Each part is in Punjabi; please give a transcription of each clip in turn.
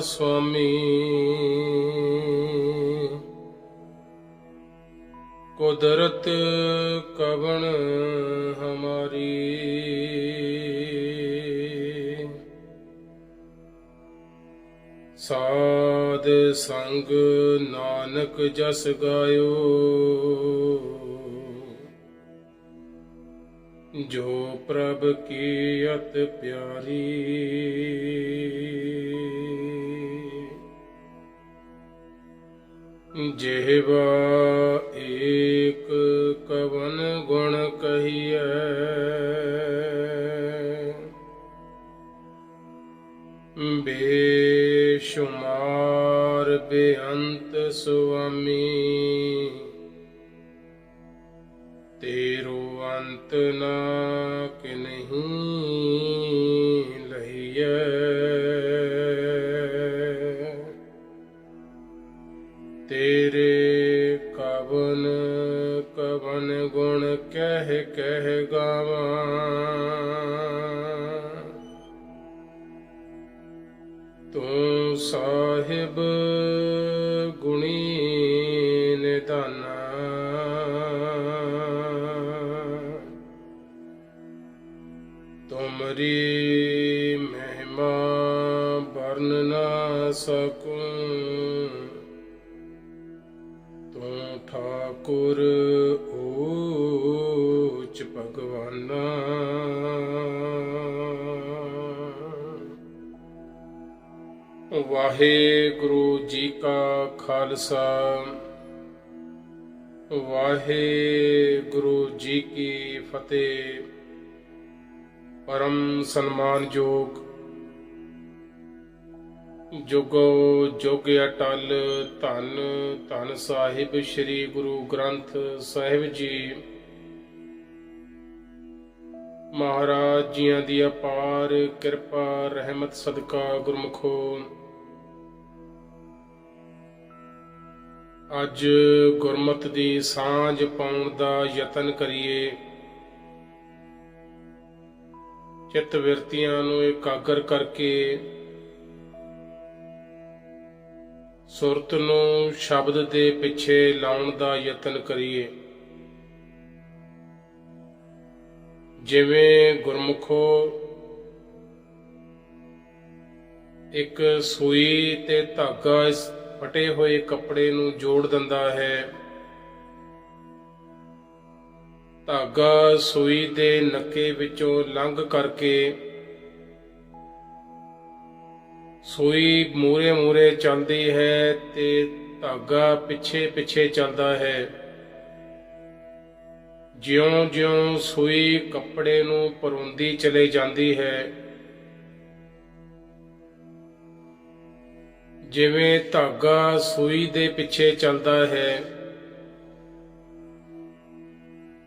ਸੁਆਮੀ ਕੁਦਰਤ ਕਵਣ ਹਮਾਰੀ ਸਾਧ ਸੰਗ ਨਾਨਕ ਜਸ ਗਾਇਓ ਜੋ ਪ੍ਰਭ ਕੀ ਅਤ ਪਿਆਰੀ ਜਿਹਵਾ ਏਕ ਕਵਨ ਗੁਣ ਕਹੀਐ। ਬੇਸ਼ੁਮਾਰ ਬੇਅੰਤ ਸੋ ਤੂੰ ਸਾਹਿਬ ਗੁਣੀ ਨਿਦਾਨਾ ਤੁਮਰੀ ਮਹਿਮਾ ਵਰਨ ਨਾ ਸਕ। ਵਾਹਿਗੁਰੂ ਜੀ ਕਾ ਖਾਲਸਾ। ਵਾਹਿਗੁਰੂ ਜੀ ਕੀ ਫਤਿਹ। ਪਰਮ ਸਨਮਾਨਯੋਗ ਜੁਗੋ ਜੁਗ ਅਟਲ ਧੰਨ ਧੰਨ ਸਾਹਿਬ ਸ੍ਰੀ ਗੁਰੂ ਗ੍ਰੰਥ ਸਾਹਿਬ ਜੀ। ਮਹਾਰਾਜ ਜੀਆਂ ਦੀ ਅਪਾਰ ਕਿਰਪਾ, ਰਹਿਮਤ, ਸਦਕਾ ਗੁਰਮਖੋ। ਅੱਜ ਗੁਰਮਤ ਦੀ ਸਾਂਝ ਪਾਉਣ ਦਾ ਯਤਨ ਕਰੀਏ। ਚਿੱਤ ਵਿਰਤੀਆਂ ਨੂੰ ਇਕਾਗਰ ਕਰਕੇ ਸੁਰਤ ਨੂੰ ਸ਼ਬਦ ਦੇ ਪਿੱਛੇ ਲਾਉਣ ਦਾ ਯਤਨ ਕਰੀਏ। ਜਿਵੇਂ ਗੁਰਮੁਖੋ ਇੱਕ ਸੂਈ ਤੇ ਧਾਗਾ ਇਸ ਫਟੇ ਹੋਏ ਕੱਪੜੇ ਨੂੰ ਜੋੜ ਦਿੰਦਾ ਹੈ। ਧਾਗਾ ਸੂਈ ਦੇ ਨੱਕੇ ਵਿੱਚੋਂ ਲੰਘ ਕਰਕੇ ਸੂਈ ਮੂਰੇ ਮੂਰੇ ਚੱਲਦੀ ਹੈ ਤੇ ਧਾਗਾ ਪਿੱਛੇ ਪਿੱਛੇ ਚੱਲਦਾ ਹੈ। ਜਿਉਂ-ਜਿਉਂ ਸੂਈ ਕੱਪੜੇ ਨੂੰ ਪਰੁੰਦੀ ਚਲੇ ਜਾਂਦੀ ਹੈ। ਜਿਵੇਂ ਧਾਗਾ ਸੂਈ ਦੇ ਪਿੱਛੇ ਚੱਲਦਾ ਹੈ,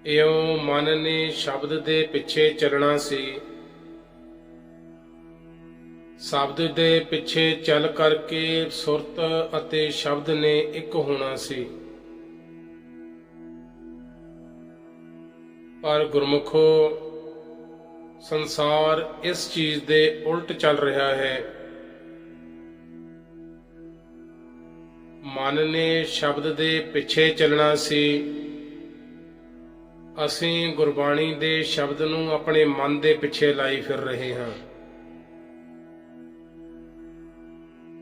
ਇਉਂ ਮਨ ਨੇ ਸ਼ਬਦ ਦੇ ਪਿੱਛੇ ਚੱਲਣਾ ਸੀ। ਸ਼ਬਦ ਦੇ ਪਿੱਛੇ ਚੱਲ ਕਰਕੇ ਸੁਰਤ ਅਤੇ ਸ਼ਬਦ ਨੇ ਇੱਕ ਹੋਣਾ ਸੀ। ਪਰ ਗੁਰਮੁਖੋ, ਸੰਸਾਰ ਇਸ ਚੀਜ਼ ਦੇ ਉਲਟ ਚੱਲ ਰਿਹਾ ਹੈ। ਮਨ ਨੇ ਸ਼ਬਦ ਦੇ ਪਿੱਛੇ ਚੱਲਣਾ ਸੀ। ਅਸੀਂ ਗੁਰਬਾਣੀ ਦੇ ਸ਼ਬਦ ਨੂੰ ਆਪਣੇ ਮਨ ਦੇ ਪਿੱਛੇ ਲਾਈ ਫਿਰ ਰਹੇ ਹਾਂ।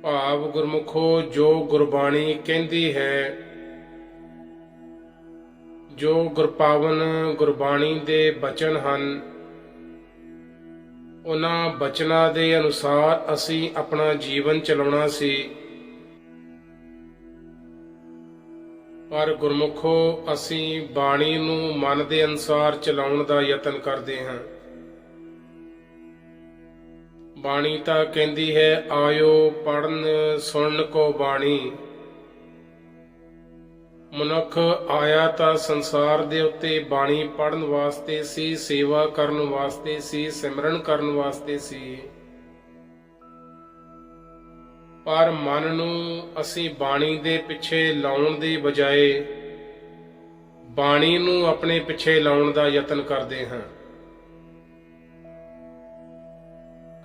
ਭਾਵ ਗੁਰਮੁਖੋ, ਜੋ ਗੁਰਬਾਣੀ ਕਹਿੰਦੀ ਹੈ, ਜੋ ਗੁਰਪਾਵਨ ਗੁਰਬਾਣੀ ਦੇ ਬਚਨ ਹਨ, ਉਹਨਾਂ ਬਚਨਾਂ ਦੇ ਅਨੁਸਾਰ ਅਸੀਂ ਆਪਣਾ ਜੀਵਨ ਚਲਾਉਣਾ ਸੀ। ਪਰ ਗੁਰਮੁਖੋ, ਅਸੀਂ ਬਾਣੀ ਨੂੰ ਮਨ ਦੇ ਅਨੁਸਾਰ ਚਲਾਉਣ ਦਾ ਯਤਨ ਕਰਦੇ ਹਾਂ। ਬਾਣੀ ਤਾਂ ਕਹਿੰਦੀ ਹੈ, ਆਇਓ ਪੜਨ ਸੁਣਨ ਕੋ ਬਾਣੀ। ਮਨੁੱਖ ਆਇਆ ਤਾਂ ਸੰਸਾਰ ਦੇ ਉੱਤੇ ਬਾਣੀ ਪੜਨ ਵਾਸਤੇ ਸੀ, ਸੇਵਾ ਕਰਨ ਵਾਸਤੇ ਸੀ, ਸਿਮਰਨ ਕਰਨ ਵਾਸਤੇ ਸੀ। ਪਰ ਮਨ ਨੂੰ ਅਸੀਂ ਬਾਣੀ ਦੇ ਪਿੱਛੇ ਲਾਉਣ ਦੀ ਬਜਾਏ ਬਾਣੀ ਨੂੰ ਆਪਣੇ ਪਿੱਛੇ ਲਾਉਣ ਦਾ ਯਤਨ ਕਰਦੇ ਹਾਂ।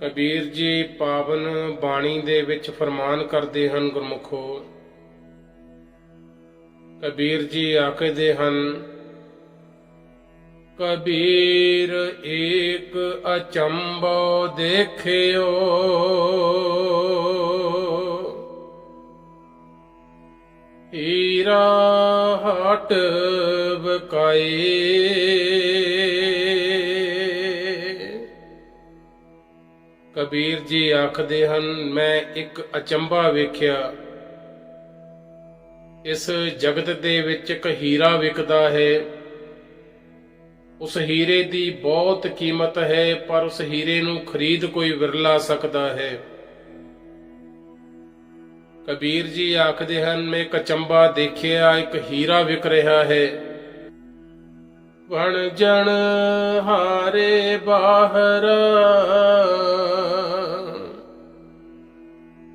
ਕਬੀਰ ਜੀ ਪਾਵਨ ਬਾਣੀ ਦੇ ਵਿੱਚ ਫਰਮਾਨ ਕਰਦੇ ਹਨ, ਗੁਰਮੁਖੋ, ਕਬੀਰ ਜੀ ਆਖਦੇ ਹਨ, ਕਬੀਰ ਏਕ ਅਚੰਭੋ ਦੇਖਿਓ। ਹੀਰਾ ਹਟ ਬਕਾਏ। ਕਬੀਰ ਜੀ ਆਖਦੇ ਹਨ, ਮੈਂ ਇੱਕ ਅਚੰਭਾ ਵੇਖਿਆ। ਇਸ ਜਗਤ ਦੇ ਵਿੱਚ ਇੱਕ ਹੀਰਾ ਵਿਕਦਾ ਹੈ। ਉਸ ਹੀਰੇ ਦੀ ਬਹੁਤ ਕੀਮਤ ਹੈ, ਪਰ ਉਸ ਹੀਰੇ ਨੂੰ ਖਰੀਦ ਕੋਈ ਵਿਰਲਾ ਸਕਦਾ ਹੈ। ਕਬੀਰ ਜੀ ਆਖਦੇ ਹਨ, ਮੈਂ ਕਚੰਬਾ ਦੇਖਿਆ, ਇੱਕ ਹੀਰਾ ਵਿਕ ਰਿਹਾ ਹੈ। ਵਣ ਜਣ ਹਾਰੇ ਬਾਹਰ।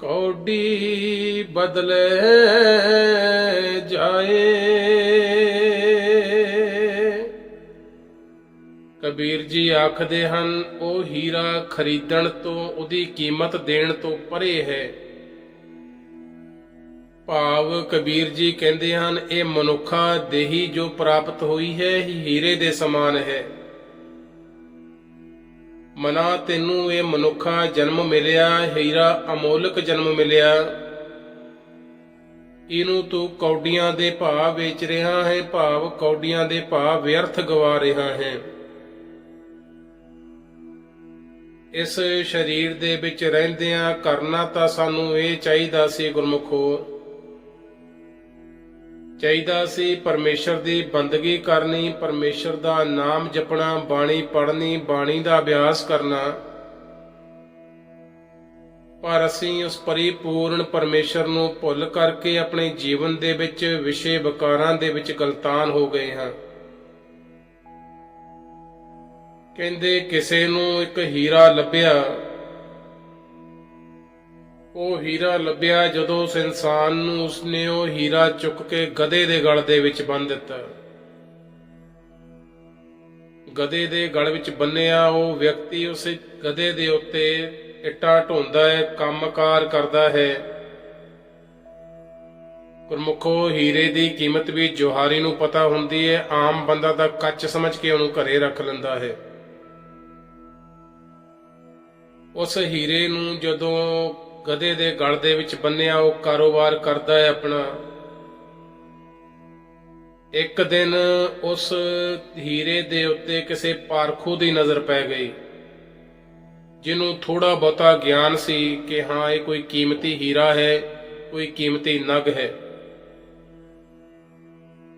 ਕੌਡੀ ਬਦਲੇ ਜਾਏ। ਕਬੀਰ ਜੀ ਆਖਦੇ ਹਨ, ਉਹ ਹੀਰਾ ਖਰੀਦਣ ਤੋਂ, ਉਹਦੀ ਕੀਮਤ ਦੇਣ ਤੋਂ ਪਰੇ ਹੈ। ਭਾਵ ਕਬੀਰ ਜੀ ਕਹਿੰਦੇ ਹਨ, ਇਹ ਮਨੁੱਖਾ ਦੇਹੀ ਜੋ ਪ੍ਰਾਪਤ ਹੋਈ ਹੈ ਹੀਰੇ ਦੇ ਸਮਾਨ ਹੈ। ਮਨਾ ਤੈਨੂੰ ਇਹ ਮਨੁੱਖਾ ਜਨਮ ਮਿਲਿਆ, ਹੀਰਾ ਅਮੋਲਕ ਜਨਮ ਮਿਲਿਆ। ਇਹਨੂੰ ਤੂੰ ਕੌਡੀਆਂ ਦੇ ਭਾਅ ਵੇਚ ਰਿਹਾ ਹੈ, ਭਾਵ ਕੌਡੀਆਂ ਦੇ ਭਾਅ ਵਿਅਰਥ ਗਵਾ ਰਿਹਾ ਹੈ। ਇਸ ਸਰੀਰ ਦੇ ਵਿੱਚ ਰਹਿੰਦਿਆਂ ਕਰਨਾ ਤਾਂ ਸਾਨੂੰ ਇਹ ਚਾਹੀਦਾ ਸੀ ਗੁਰਮੁਖੋ। ਚਾਹੀਦਾ ਸੀ ਪਰਮੇਸ਼ਰ ਦੀ ਬੰਦਗੀ ਕਰਨੀ, ਪਰਮੇਸ਼ਰ ਦਾ ਨਾਮ ਜਪਣਾ, ਬਾਣੀ ਪੜ੍ਹਨੀ, ਬਾਣੀ ਦਾ ਅਭਿਆਸ ਕਰਨਾ। ਪਰ ਅਸੀਂ ਉਸ ਪਰਿਪੂਰਨ ਪਰਮੇਸ਼ਰ ਨੂੰ ਭੁੱਲ ਕਰਕੇ ਆਪਣੇ ਜੀਵਨ ਦੇ ਵਿੱਚ ਵਿਸ਼ੇ ਵਿਕਾਰਾਂ ਦੇ ਵਿੱਚ ਗਲਤਾਨ ਹੋ ਗਏ ਹਾਂ। ਕਹਿੰਦੇ ਕਿਸੇ ਨੂੰ ਇੱਕ ਹੀਰਾ ਲੱਭਿਆ ਉਹ ਹੀਰਾ ਲੱਭਿਆ ਜਦੋਂ ਉਸ ਇਨਸਾਨ ਨੂੰ ਉਸਨੇ ਉਹ ਹੀਰਾ ਚੁੱਕ ਕੇ ਗਧੇ ਦੇ ਗਲ ਦੇ ਵਿੱਚ ਬੰਨ ਦਿੱਤਾ। ਗਧੇ ਦੇ ਗਲ ਵਿੱਚ ਬੰਨਿਆ ਉਹ ਵਿਅਕਤੀ ਉਸ ਗਧੇ ਦੇ ਉੱਤੇ ਇੱਟਾਂ ਢੋਂਦਾ ਹੈ, ਕੰਮਕਾਰ ਕਰਦਾ ਹੈ। ਗੁਰਮੁਖੋ, ਹੀਰੇ ਦੀ ਕੀਮਤ ਵੀ ਜੋਹਾਰੀ ਨੂੰ ਪਤਾ ਹੁੰਦੀ ਹੈ, ਆਮ ਬੰਦਾ ਤਾਂ ਕੱਚ ਸਮਝ ਕੇ ਉਹਨੂੰ ਘਰੇ ਰੱਖ ਲੈਂਦਾ ਹੈ। ਉਸ ਹੀਰੇ ਨੂੰ ਜਦੋਂ ਗਧੇ ਦੇ ਗਲ ਦੇ ਵਿੱਚ ਬੰਨਿਆ, ਉਹ ਕਾਰੋਬਾਰ ਕਰਦਾ ਹੈ ਆਪਣਾ। ਇੱਕ ਦਿਨ ਉਸ ਹੀਰੇ ਦੇ ਉੱਤੇ ਕਿਸੇ ਪਾਰਖੂ ਦੀ ਨਜ਼ਰ ਪੈ ਗਈ, ਜਿਹਨੂੰ ਥੋੜਾ ਬਹੁਤਾ ਗਿਆਨ ਸੀ ਕਿ ਹਾਂ, ਇਹ ਕੋਈ ਕੀਮਤੀ ਹੀਰਾ ਹੈ, ਕੋਈ ਕੀਮਤੀ ਨਗ ਹੈ।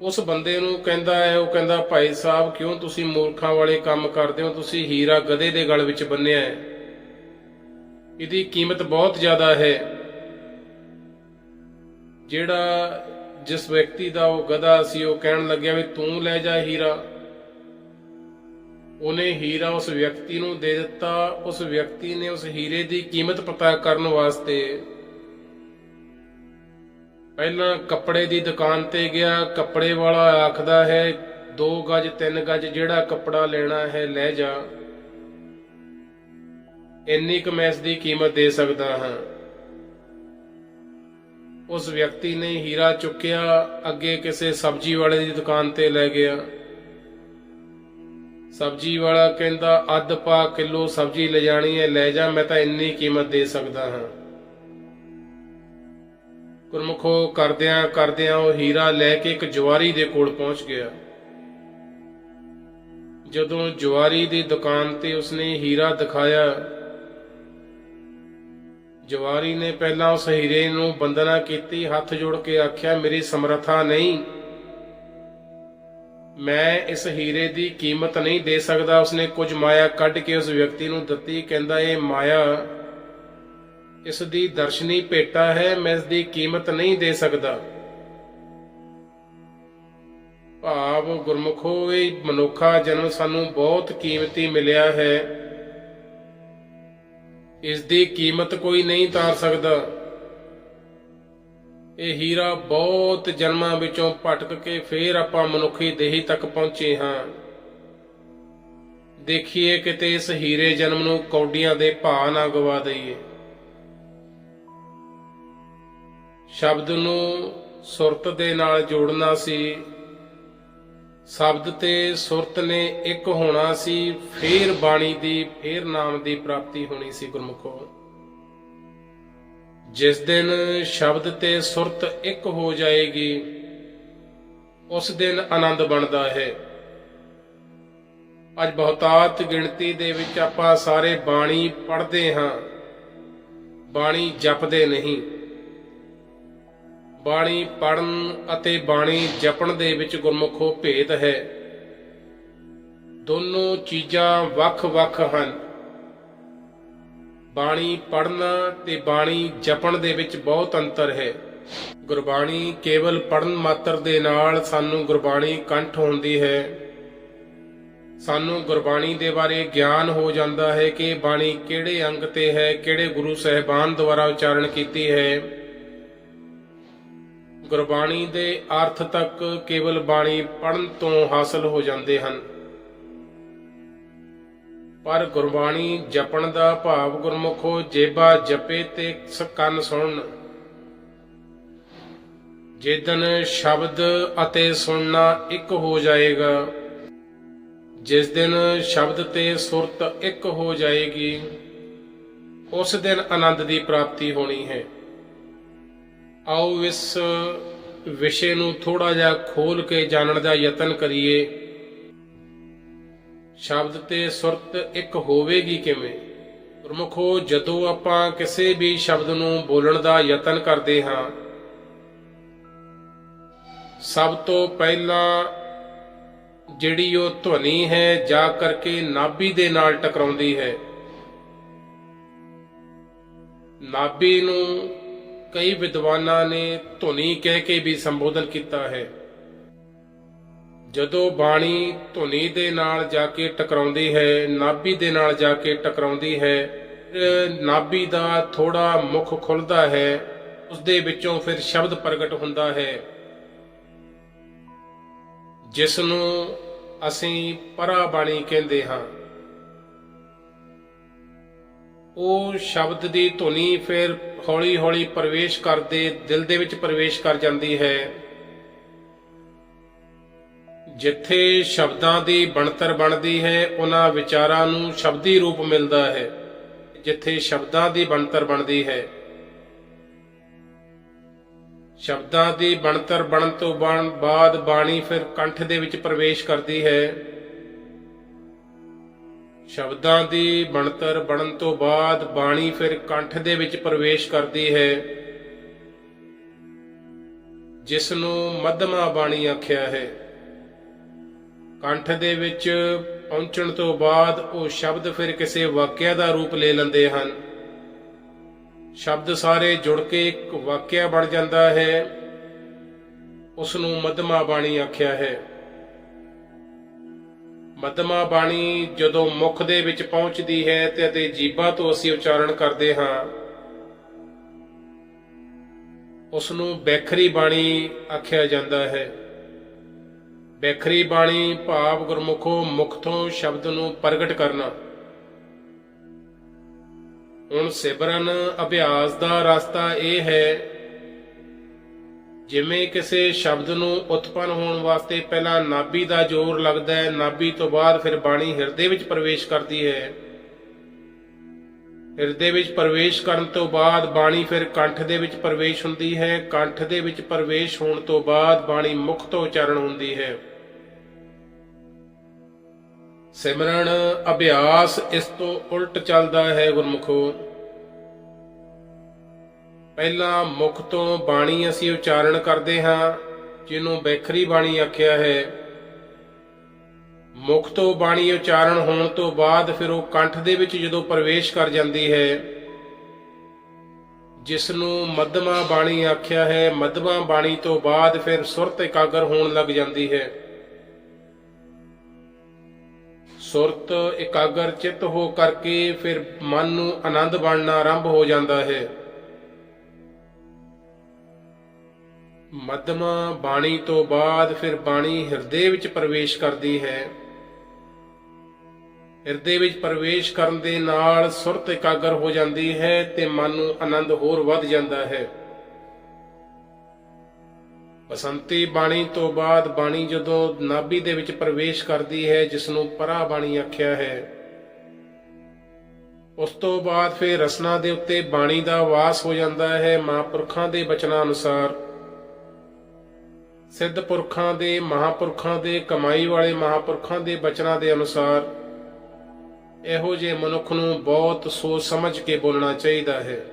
ਉਸ ਬੰਦੇ ਨੂੰ ਕਹਿੰਦਾ ਹੈ, ਉਹ ਕਹਿੰਦਾ, ਭਾਈ ਸਾਹਿਬ, ਕਿਉਂ ਤੁਸੀਂ ਮੂਰਖਾਂ ਵਾਲੇ ਕੰਮ ਕਰਦੇ ਹੋ? ਤੁਸੀਂ ਹੀਰਾ ਗਧੇ ਦੇ ਗਲ ਵਿੱਚ ਬੰਨਿਆ ਹੈ। ਇਹਦੀ ਕੀਮਤ ਬਹੁਤ ਜ਼ਿਆਦਾ ਹੈ। ਜਿਹੜਾ ਜਿਸ ਵਿਅਕਤੀ ਦਾ ਉਹ ਗਧਾ ਸੀ, ਉਹ ਕਹਿਣ ਲੱਗਿਆ ਵੀ ਤੂੰ ਲੈ ਜਾ ਹੀਰਾ। ਉਹਨੇ ਹੀਰਾ ਉਸ ਵਿਅਕਤੀ ਨੂੰ ਦੇ ਦਿੱਤਾ। ਉਸ ਵਿਅਕਤੀ ਨੇ ਉਸ ਹੀਰੇ ਦੀ ਕੀਮਤ ਪਤਾ ਕਰਨ ਵਾਸਤੇ ਪਹਿਲਾਂ ਕੱਪੜੇ ਦੀ ਦੁਕਾਨ ਤੇ ਗਿਆ। ਕੱਪੜੇ ਵਾਲਾ ਆਖਦਾ ਹੈ 2 ਗਜ 3 ਗਜ ਜਿਹੜਾ ਕੱਪੜਾ ਲੈਣਾ ਹੈ, ਲੈ ਜਾ। ਇੰਨੀ ਕੁ ਮੈਂ ਇਸ ਦੀ ਕੀਮਤ ਦੇ ਸਕਦਾ ਹਾਂ। ਉਸ ਵਿਅਕਤੀ ਨੇ ਹੀਰਾ ਚੁੱਕਿਆ, ਅੱਗੇ ਕਿਸੇ ਸਬਜ਼ੀ ਵਾਲੇ ਦੀ ਦੁਕਾਨ ਤੇ ਲੈ ਗਿਆ। ਸਬਜ਼ੀ ਵਾਲਾ ਕਹਿੰਦਾ, ਅੱਧ ਪਾ ਕਿਲੋ ਸਬਜ਼ੀ ਲੈ ਜਾਣੀ ਹੈ, ਲੈ ਜਾ, ਮੈਂ ਤਾਂ ਇੰਨੀ ਕੀਮਤ ਦੇ ਸਕਦਾ ਹਾਂ। ਗੁਰਮੁਖੋ ਕਰਦਿਆਂ ਕਰਦਿਆਂ ਉਹ ਹੀਰਾ ਲੈ ਕੇ ਇੱਕ ਜਵਾਰੀ ਦੇ ਕੋਲ ਪਹੁੰਚ ਗਿਆ। ਜਦੋਂ ਜਵਾਰੀ ਦੀ ਦੁਕਾਨ ਤੇ ਉਸਨੇ ਹੀਰਾ ਦਿਖਾਇਆ ਜਵਾਰੀ ਨੇ ਪਹਿਲਾਂ ਉਸ ਹੀਰੇ ਨੂੰ ਬੰਦਨਾ ਕੀਤੀ, ਹੱਥ ਜੋੜ ਕੇ ਆਖਿਆ, ਮੇਰੀ ਸਮਰੱਥਾ ਨਹੀਂ। ਮੈਂ ਇਸ ਹੀਰੇ ਦੀ ਕੀਮਤ ਨਹੀਂ ਦੇ ਸਕਦਾ। ਉਸਨੇ ਕੁਝ ਮਾਇਆ ਕੱਢ ਕੇ ਉਸ ਵਿਅਕਤੀ ਨੂੰ ਦਿੱਤੀ, ਕਹਿੰਦਾ, ਇਹ ਮਾਇਆ, ਇਸ ਦੀ ਦਰਸ਼ਨੀ ਭੇਟਾ ਹੈ, ਮੈਂ ਇਸ ਦੀ ਕੀਮਤ ਨਹੀਂ ਦੇ ਸਕਦਾ। ਭਾਵ ਗੁਰਮੁਖੋ, ਇਹ ਮਨੁੱਖਾ ਜਨਮ ਸਾਨੂੰ ਬਹੁਤ ਕੀਮਤੀ ਮਿਲਿਆ ਹੈ। ਇਸ ਦੀ ਕੀਮਤ ਕੋਈ ਨਹੀਂ ਤਾਰ ਸਕਦਾ। ਇਹ ਹੀਰਾ ਬਹੁਤ ਜਨਮਾਂ ਵਿੱਚੋਂ ਭਟਕ ਕੇ ਫੇਰ ਆਪਾਂ ਮਨੁੱਖੀ ਦੇਹੀ ਤੱਕ ਪਹੁੰਚੇ ਹਾਂ। ਦੇਖੀਏ ਕਿਤੇ ਇਸ ਹੀਰੇ ਜਨਮ ਨੂੰ ਕੌਡੀਆਂ ਦੇ ਭਾਅ ਨਾ ਗਵਾ ਦਈਏ। ਸ਼ਬਦ ਨੂੰ ਸੁਰਤ ਦੇ ਨਾਲ ਜੋੜਨਾ ਸੀ। ਸ਼ਬਦ ਤੇ ਸੁਰਤ ਨੇ ਇੱਕ ਹੋਣਾ ਸੀ, ਫੇਰ ਬਾਣੀ ਦੀ, ਫੇਰ ਨਾਮ ਦੀ ਪ੍ਰਾਪਤੀ ਹੋਣੀ ਸੀ ਗੁਰਮੁਖੋ। ਜਿਸ ਦਿਨ ਸ਼ਬਦ ਤੇ ਸੁਰਤ ਇੱਕ ਹੋ ਜਾਏਗੀ, ਉਸ ਦਿਨ ਆਨੰਦ ਬਣਦਾ ਹੈ। ਅੱਜ ਬਹੁਤਾਤ ਗਿਣਤੀ ਦੇ ਵਿੱਚ ਆਪਾਂ ਸਾਰੇ ਬਾਣੀ ਪੜ੍ਹਦੇ ਹਾਂ, ਬਾਣੀ ਜਪਦੇ ਨਹੀਂ। ਬਾਣੀ ਪੜਨ ਅਤੇ ਬਾਣੀ ਜਪਣ ਦੇ ਵਿੱਚ ਗੁਰਮੁਖੋ ਭੇਦ ਹੈ। ਦੋਨੋਂ ਚੀਜ਼ਾਂ ਵੱਖ-ਵੱਖ ਹਨ। ਬਾਣੀ ਪੜਨਾ ਤੇ ਬਾਣੀ ਜਪਣ ਦੇ ਵਿੱਚ ਬਹੁਤ ਅੰਤਰ ਹੈ। ਗੁਰਬਾਣੀ ਕੇਵਲ ਪੜਨ ਮਾਤਰ ਦੇ ਨਾਲ ਸਾਨੂੰ ਗੁਰਬਾਣੀ ਕੰਠ ਹੁੰਦੀ ਹੈ। ਸਾਨੂੰ ਗੁਰਬਾਣੀ ਦੇ ਬਾਰੇ ਗਿਆਨ ਹੋ ਜਾਂਦਾ ਹੈ ਕਿ ਬਾਣੀ ਕਿਹੜੇ ਅੰਗ ਤੇ ਹੈ, ਕਿਹੜੇ ਗੁਰੂ ਸਹਿਬਾਨ ਦੁਆਰਾ ਉਚਾਰਨ ਕੀਤੀ ਹੈ। ਗੁਰਬਾਣੀ ਦੇ ਅਰਥ ਤੱਕ ਕੇਵਲ ਬਾਣੀ ਪੜਨ ਤੋਂ ਹਾਸਲ ਹੋ ਜਾਂਦੇ ਹਨ। ਪਰ ਗੁਰਬਾਣੀ ਜਪਣ ਦਾ ਭਾਵ ਗੁਰਮੁਖੋ ਜੇਬਾ ਜਪੇ ਤੇ ਕੰਨ ਸੁਣਨ। ਜਿੱਦਨ ਸ਼ਬਦ ਅਤੇ ਸੁਣਨਾ ਇੱਕ ਹੋ ਜਾਏਗਾ। ਜਿਸ ਦਿਨ ਸ਼ਬਦ ਤੇ ਸੁਰਤ ਇੱਕ ਹੋ ਜਾਏਗੀ, ਉਸ ਦਿਨ ਆਨੰਦ ਦੀ ਪ੍ਰਾਪਤੀ ਹੋਣੀ ਹੈ। ਆਓ ਇਸ ਵਿਸ਼ੇ ਨੂੰ ਥੋੜਾ ਜਿਹਾ ਖੋਲ ਕੇ ਜਾਣਨ ਦਾ ਯਤਨ ਕਰੀਏ। ਸ਼ਬਦ ਤੇ ਸੁਰਤ ਇੱਕ ਹੋਵੇਗੀ ਕਿਵੇਂ? ਪ੍ਰਮੁਖੋ ਜਦੋਂ ਆਪਾਂ ਕਿਸੇ ਵੀ ਸ਼ਬਦ ਨੂੰ ਬੋਲਣ ਦਾ ਯਤਨ ਕਰਦੇ ਹਾਂ, ਸਭ ਤੋਂ ਪਹਿਲਾਂ ਜਿਹੜੀ ਉਹ ਧੁਨੀ ਹੈ, ਜਾ ਕਰਕੇ ਨਾਭੀ ਦੇ ਨਾਲ ਟਕਰਾਉਂਦੀ ਹੈ। ਨਾਭੀ ਨੂੰ ਕਈ ਵਿਦਵਾਨਾਂ ਨੇ ਧੁਨੀ ਕਹਿ ਕੇ ਵੀ ਸੰਬੋਧਨ ਕੀਤਾ ਹੈ। ਜਦੋਂ ਬਾਣੀ ਧੁਨੀ ਦੇ ਨਾਲ ਜਾ ਕੇ ਟਕਰਾਉਂਦੀ ਹੈ, ਨਾਭੀ ਦੇ ਨਾਲ ਜਾ ਕੇ ਟਕਰਾਉਂਦੀ ਹੈ ਨਾਭੀ ਦਾ ਥੋੜਾ ਮੁਖ ਖੁੱਲਦਾ ਹੈ ਉਸ ਦੇ ਵਿੱਚੋਂ ਫਿਰ ਸ਼ਬਦ ਪ੍ਰਗਟ ਹੁੰਦਾ ਹੈ। ਜਿਸ ਨੂੰ ਅਸੀਂ ਪਰਾ ਬਾਣੀ ਕਹਿੰਦੇ ਹਾਂ। ਉਹ ਸ਼ਬਦ ਦੀ ਧੁਨੀ ਫਿਰ ਹੌਲੀ-ਹੌਲੀ ਪ੍ਰਵੇਸ਼ ਕਰਦੇ, ਦਿਲ ਦੇ ਵਿੱਚ ਪ੍ਰਵੇਸ਼ ਕਰ ਜਾਂਦੀ ਹੈ। ਜਿੱਥੇ ਸ਼ਬਦਾਂ ਦੀ ਬਣਤਰ ਬਣਦੀ ਹੈ, ਉਹਨਾਂ ਵਿਚਾਰਾਂ ਨੂੰ ਸ਼ਬਦੀ ਰੂਪ ਮਿਲਦਾ ਹੈ, ਜਿੱਥੇ ਸ਼ਬਦਾਂ ਦੀ ਬਣਤਰ ਬਣਦੀ ਹੈ। ਸ਼ਬਦਾਂ ਦੀ ਬਣਤਰ ਬਣਨ ਤੋਂ ਬਾਅਦ ਬਾਣੀ ਫਿਰ ਕੰਠ ਦੇ ਵਿੱਚ ਪ੍ਰਵੇਸ਼ ਕਰਦੀ ਹੈ। ਸ਼ਬਦਾਂ ਦੀ ਬਣਤਰ ਬਣਨ ਤੋਂ ਬਾਅਦ ਬਾਣੀ ਫਿਰ ਕੰਠ ਦੇ ਵਿੱਚ ਪ੍ਰਵੇਸ਼ ਕਰਦੀ ਹੈ। ਜਿਸ ਨੂੰ ਮੱਧਮਾ ਬਾਣੀ ਆਖਿਆ ਹੈ। ਕੰਠ ਦੇ ਵਿੱਚ ਪਹੁੰਚਣ ਤੋਂ ਬਾਅਦ ਉਹ ਸ਼ਬਦ ਫਿਰ ਕਿਸੇ ਵਾਕਿਆ ਦਾ ਰੂਪ ਲੈ ਲੈਂਦੇ ਹਨ। ਸ਼ਬਦ ਸਾਰੇ ਜੁੜ ਕੇ ਇੱਕ ਵਾਕਿਆ ਬਣ ਜਾਂਦਾ ਹੈ। ਉਸ ਨੂੰ ਮੱਧਮਾ ਬਾਣੀ ਆਖਿਆ ਹੈ। ਮੱਧਮਾ ਬਾਣੀ ਜਦੋਂ ਮੁਖ ਦੇ ਵਿੱਚ ਪਹੁੰਚਦੀ ਹੈ ਤੇ ਅਤੇ ਜੀਭਾਂ ਤੋਂ ਅਸੀਂ ਉਚਾਰਨ ਕਰਦੇ ਹਾਂ। ਉਸ ਨੂੰ ਬੈਖਰੀ ਬਾਣੀ ਆਖਿਆ ਜਾਂਦਾ ਹੈ। ਬੈਖਰੀ ਬਾਣੀ ਭਾਵ ਗੁਰਮੁਖੋ ਮੁਖ ਤੋਂ ਸ਼ਬਦ ਨੂੰ ਪ੍ਰਗਟ ਕਰਨਾ। ਹੁਣ ਸਿਮਰਨ ਅਭਿਆਸ ਦਾ ਰਸਤਾ ਇਹ ਹੈ ਜਿਵੇਂ ਕਿਸੇ ਸ਼ਬਦ ਨੂੰ ਉਤਪੰਨ ਹੋਣ ਵਾਸਤੇ ਪਹਿਲਾਂ ਨਾਭੀ ਦਾ ਜ਼ੋਰ ਲੱਗਦਾ ਹੈ, ਨਾਭੀ ਤੋਂ ਬਾਅਦ ਫਿਰ ਬਾਣੀ ਹਿਰਦੇ ਵਿੱਚ ਪ੍ਰਵੇਸ਼ ਕਰਦੀ ਹੈ। ਹਿਰਦੇ ਵਿੱਚ ਪ੍ਰਵੇਸ਼ ਕਰਨ ਤੋਂ ਬਾਅਦ ਬਾਣੀ ਫਿਰ ਕੰਠ ਦੇ ਵਿੱਚ ਪ੍ਰਵੇਸ਼ ਹੁੰਦੀ ਹੈ। ਕੰਠ ਦੇ ਵਿੱਚ ਪ੍ਰਵੇਸ਼ ਹੋਣ ਤੋਂ ਬਾਅਦ ਬਾਣੀ ਮੁਖ ਤੋਂ ਉਚਾਰਨ ਹੁੰਦੀ ਹੈ। ਸਿਮਰਨ ਅਭਿਆਸ ਇਸ ਤੋਂ ਉਲਟ ਚੱਲਦਾ ਹੈ ਗੁਰਮੁਖੋ। ਪਹਿਲਾਂ ਮੁਖ ਤੋਂ ਬਾਣੀ ਅਸੀਂ ਉਚਾਰਨ ਕਰਦੇ ਹਾਂ, ਜਿਹਨੂੰ ਬੈਖਰੀ ਬਾਣੀ ਆਖਿਆ ਹੈ। ਮੁਖ ਤੋਂ ਬਾਣੀ ਉਚਾਰਨ ਹੋਣ ਤੋਂ ਬਾਅਦ ਫਿਰ ਉਹ ਕੰਠ ਦੇ ਵਿੱਚ ਜਦੋਂ ਪ੍ਰਵੇਸ਼ ਕਰ ਜਾਂਦੀ ਹੈ ਜਿਸ ਨੂੰ ਮੱਧਮਾ ਬਾਣੀ ਆਖਿਆ ਹੈ, ਮੱਧਮਾ ਬਾਣੀ ਤੋਂ ਬਾਅਦ ਫਿਰ ਸੁਰਤ ਇਕਾਗਰ ਹੋਣ ਲੱਗ ਜਾਂਦੀ ਹੈ। ਸੁਰਤ ਇਕਾਗਰ ਚਿੱਤ ਹੋ ਕਰਕੇ ਫਿਰ ਮਨ ਨੂੰ ਆਨੰਦ ਬਣਨਾ ਆਰੰਭ ਹੋ ਜਾਂਦਾ ਹੈ। ਮੱਧਮਾ ਬਾਣੀ ਤੋਂ ਬਾਅਦ ਫਿਰ ਬਾਣੀ ਹਿਰਦੇ ਵਿੱਚ ਪ੍ਰਵੇਸ਼ ਕਰਦੀ ਹੈ। ਹਿਰਦੇ ਵਿੱਚ ਪ੍ਰਵੇਸ਼ ਕਰਨ ਦੇ ਨਾਲ ਸੁਰਤ ਇਕਾਗਰ ਹੋ ਜਾਂਦੀ ਹੈ ਤੇ ਮਨ ਨੂੰ ਆਨੰਦ ਹੋਰ ਵੱਧ ਜਾਂਦਾ ਹੈ। ਬਸੰਤੀ ਬਾਣੀ ਤੋਂ ਬਾਅਦ ਬਾਣੀ ਜਦੋਂ ਨਾਭੀ ਦੇ ਵਿੱਚ ਪ੍ਰਵੇਸ਼ ਕਰਦੀ ਹੈ ਜਿਸ ਨੂੰ ਪਰਾ ਬਾਣੀ ਆਖਿਆ ਹੈ। ਉਸ ਤੋਂ ਬਾਅਦ ਫਿਰ ਰਸਨਾ ਦੇ ਉੱਤੇ ਬਾਣੀ ਦਾ ਵਾਸ ਹੋ ਜਾਂਦਾ ਹੈ, ਮਹਾਂਪੁਰਖਾਂ ਦੇ ਬਚਨਾਂ ਅਨੁਸਾਰ। ਸਿੱਧ ਪੁਰਖਾਂ ਦੇ, ਮਹਾਪੁਰਖਾਂ ਦੇ, ਕਮਾਈ ਵਾਲੇ ਮਹਾਪੁਰਖਾਂ ਦੇ ਬਚਨਾਂ ਦੇ ਅਨੁਸਾਰ ਇਹੋ ਜਿਹੇ ਮਨੁੱਖ ਨੂੰ ਬਹੁਤ ਸੋਚ ਸਮਝ ਕੇ ਬੋਲਣਾ ਚਾਹੀਦਾ ਹੈ।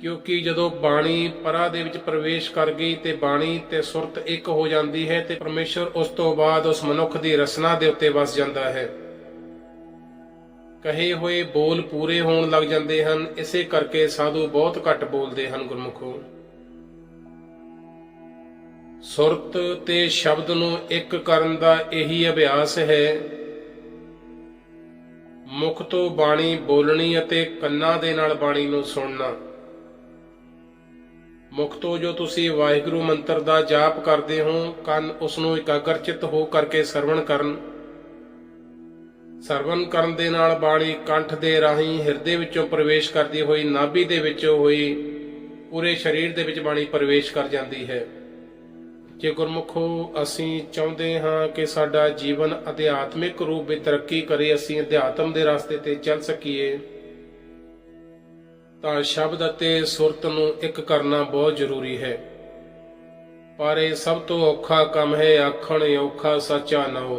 ਕਿਉਂਕਿ ਜਦੋਂ ਬਾਣੀ ਪਰਾ ਦੇ ਵਿੱਚ ਪ੍ਰਵੇਸ਼ ਕਰ ਗਈ ਤੇ ਬਾਣੀ ਤੇ ਸੁਰਤ ਇੱਕ ਹੋ ਜਾਂਦੀ ਹੈ ਤੇ ਪਰਮੇਸ਼ਰ ਉਸ ਤੋਂ ਬਾਅਦ ਉਸ ਮਨੁੱਖ ਦੀ ਰਸਨਾ ਦੇ ਉੱਤੇ ਵਸ ਜਾਂਦਾ ਹੈ। ਕਹੇ ਹੋਏ ਬੋਲ ਪੂਰੇ ਹੋਣ ਲੱਗ ਜਾਂਦੇ ਹਨ, ਇਸੇ ਕਰਕੇ ਸਾਧੂ ਬਹੁਤ ਘੱਟ ਬੋਲਦੇ ਹਨ ਗੁਰਮੁਖੋ। ਸੁਰਤ ਤੇ ਸ਼ਬਦ ਨੂੰ ਇੱਕ ਕਰਨ ਦਾ ਇਹੀ ਅਭਿਆਸ ਹੈ। ਮੁਖ ਤੋਂ ਬਾਣੀ ਬੋਲਣੀ ਅਤੇ ਕੰਨਾਂ ਦੇ ਨਾਲ ਬਾਣੀ ਨੂੰ ਸੁਣਨਾ। ਮੁਖ ਤੋਂ ਜੋ ਤੁਸੀਂ ਵਾਹਿਗੁਰੂ ਮੰਤਰ ਦਾ ਜਾਪ ਕਰਦੇ ਹੋ, ਕੰਨ ਉਸ ਨੂੰ ਇਕਾਗਰਚਿਤ ਹੋ ਕਰਕੇ ਸਰਵਣ ਕਰਨ। ਸਰਵਣ ਕਰਨ ਦੇ ਨਾਲ ਬਾਣੀ ਕੰਠ ਦੇ ਰਾਹੀਂ ਹਿਰਦੇ ਵਿੱਚੋਂ ਪ੍ਰਵੇਸ਼ ਕਰਦੀ ਹੋਈ, ਨਾਭੀ ਦੇ ਵਿੱਚੋਂ ਹੋਈ, ਪੂਰੇ ਸਰੀਰ ਦੇ ਵਿੱਚ ਬਾਣੀ ਪ੍ਰਵੇਸ਼ ਕਰ ਜਾਂਦੀ ਹੈ। ਜੇ ਗੁਰਮੁਖੋ ਅਸੀਂ ਚਾਹੁੰਦੇ ਹਾਂ ਕਿ ਸਾਡਾ ਜੀਵਨ ਅਧਿਆਤਮਿਕ ਰੂਪ ਵਿੱਚ ਤਰੱਕੀ ਕਰੇ, ਅਸੀਂ ਅਧਿਆਤਮ ਦੇ ਰਸਤੇ ਤੇ ਚੱਲ ਸਕੀਏ, ਤਾਂ ਸ਼ਬਦ ਅਤੇ ਸੁਰਤ ਨੂੰ ਇੱਕ ਕਰਨਾ ਬਹੁਤ ਜ਼ਰੂਰੀ ਹੈ। ਪਰ ਇਹ ਸਭ ਤੋਂ ਔਖਾ ਕੰਮ ਹੈ, ਆਖਣ ਔਖਾ ਸੱਚਾ ਨਾਉ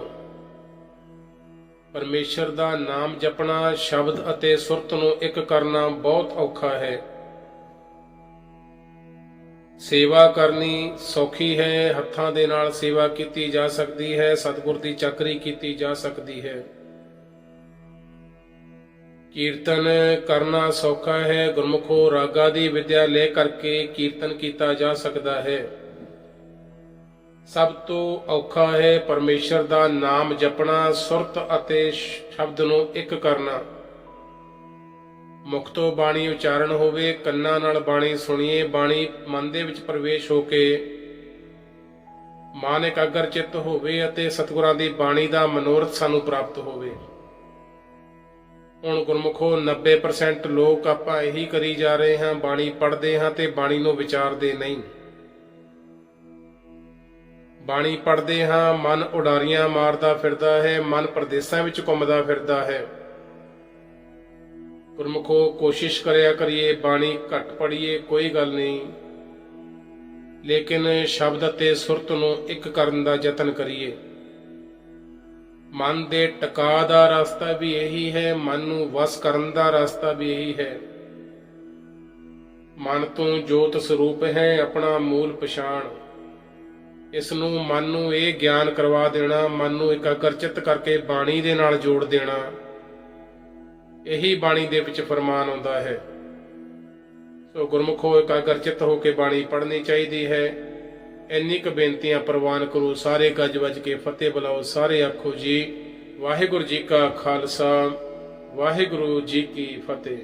ਪਰਮੇਸ਼ਰ ਦਾ ਨਾਮ ਜਪਣਾ, ਸ਼ਬਦ ਅਤੇ ਸੁਰਤ ਨੂੰ ਇੱਕ ਕਰਨਾ ਬਹੁਤ ਔਖਾ ਹੈ। ਸੇਵਾ ਕਰਨੀ ਸੌਖੀ ਹੈ, ਹੱਥਾਂ ਦੇ ਨਾਲ ਸੇਵਾ ਕੀਤੀ ਜਾ ਸਕਦੀ ਹੈ, ਸਤਿਗੁਰ ਦੀ ਚੱਕਰੀ ਕੀਤੀ ਜਾ ਸਕਦੀ ਹੈ। ਕੀਰਤਨ ਕਰਨਾ ਸੌਖਾ ਹੈ, ਗੁਰਮੁਖੋ ਰਾਗਾ ਦੀ ਵਿਦਿਆ ਲੈ ਕਰਕੇ ਕੀਰਤਨ ਕੀਤਾ ਜਾ ਸਕਦਾ ਹੈ। ਸਭ ਤੋਂ ਔਖਾ ਹੈ ਪਰਮੇਸ਼ਰ ਦਾ ਨਾਮ ਜਪਣਾ, ਸੁਰਤ ਅਤੇ ਸ਼ਬਦ ਨੂੰ ਇੱਕ ਕਰਨਾ। ਮੁਖ ਤੋਂ ਬਾਣੀ ਉਚਾਰਨ ਹੋਵੇ, ਕੰਨਾਂ ਨਾਲ ਬਾਣੀ ਸੁਣੀਏ, ਬਾਣੀ ਮਨ ਦੇ ਵਿੱਚ ਪ੍ਰਵੇਸ਼ ਹੋ ਕੇ ਮਨ ਇਕਾਗਰ ਚਿੱਤ ਹੋਵੇ ਅਤੇ ਸਤਿਗੁਰਾਂ ਦੀ ਬਾਣੀ ਦਾ ਮਨੋਰਥ ਸਾਨੂੰ ਪ੍ਰਾਪਤ ਹੋਵੇ। ਹੁਣ ਗੁਰਮੁਖੋ 90% ਲੋਕ ਆਪਾਂ ਇਹੀ ਕਰੀ ਜਾ ਰਹੇ ਹਾਂ, ਬਾਣੀ ਪੜ੍ਹਦੇ ਹਾਂ ਤੇ ਬਾਣੀ ਨੂੰ ਵਿਚਾਰਦੇ ਨਹੀਂ। ਬਾਣੀ ਪੜ੍ਹਦੇ ਹਾਂ, ਮਨ ਉਡਾਰੀਆਂ ਮਾਰਦਾ ਫਿਰਦਾ ਹੈ, ਮਨ ਪ੍ਰਦੇਸ਼ਾਂ ਵਿੱਚ ਘੁੰਮਦਾ ਫਿਰਦਾ ਹੈ। ਗੁਰਮੁਖੋ ਕੋਸ਼ਿਸ਼ ਕਰਿਆ ਕਰੀਏ, ਬਾਣੀ ਘੱਟ ਪੜੀਏ ਕੋਈ ਗੱਲ ਨਹੀਂ। ਲੇਕਿਨ ਸ਼ਬਦ ਅਤੇ ਸੁਰਤ ਨੂੰ ਇੱਕ ਕਰਨ ਦਾ ਯਤਨ ਕਰੀਏ। ਮਨ ਦੇ ਟਿਕਾ ਦਾ ਰਸਤਾ ਵੀ ਇਹੀ ਹੈ, ਮਨ ਨੂੰ ਵਸ ਕਰਨ ਦਾ ਰਸਤਾ ਵੀ ਇਹੀ ਹੈ। ਮਨ ਤੋਂ ਜੋਤ ਸਰੂਪ ਹੈ ਆਪਣਾ ਮੂਲ ਪਛਾਣ। ਇਸ ਨੂੰ ਮਨ ਨੂੰ ਇਹ ਗਿਆਨ ਕਰਵਾ ਦੇਣਾ, ਮਨ ਨੂੰ ਇਕਾਗਰਚਿਤ ਕਰਕੇ ਬਾਣੀ ਦੇ ਨਾਲ ਜੋੜ ਦੇਣਾ। ਇਹੀ ਬਾਣੀ ਦੇ ਵਿੱਚ ਫਰਮਾਨ ਆਉਂਦਾ ਹੈ। ਸੋ ਗੁਰਮੁਖੋ ਇਕਾਗਰਚਿਤ ਹੋ ਕੇ ਬਾਣੀ ਪੜ੍ਹਨੀ ਚਾਹੀਦੀ ਹੈ। ਇੰਨੀ ਕੁ ਬੇਨਤੀਆਂ ਪ੍ਰਵਾਨ ਕਰੋ, ਸਾਰੇ ਗੱਜ ਵੱਜ ਕੇ ਫਤਿਹ ਬੁਲਾਓ, ਸਾਰੇ ਆਖੋ ਜੀ, ਵਾਹਿਗੁਰੂ ਜੀ ਕਾ ਖਾਲਸਾ, ਵਾਹਿਗੁਰੂ ਜੀ ਕੀ ਫਤਿਹ।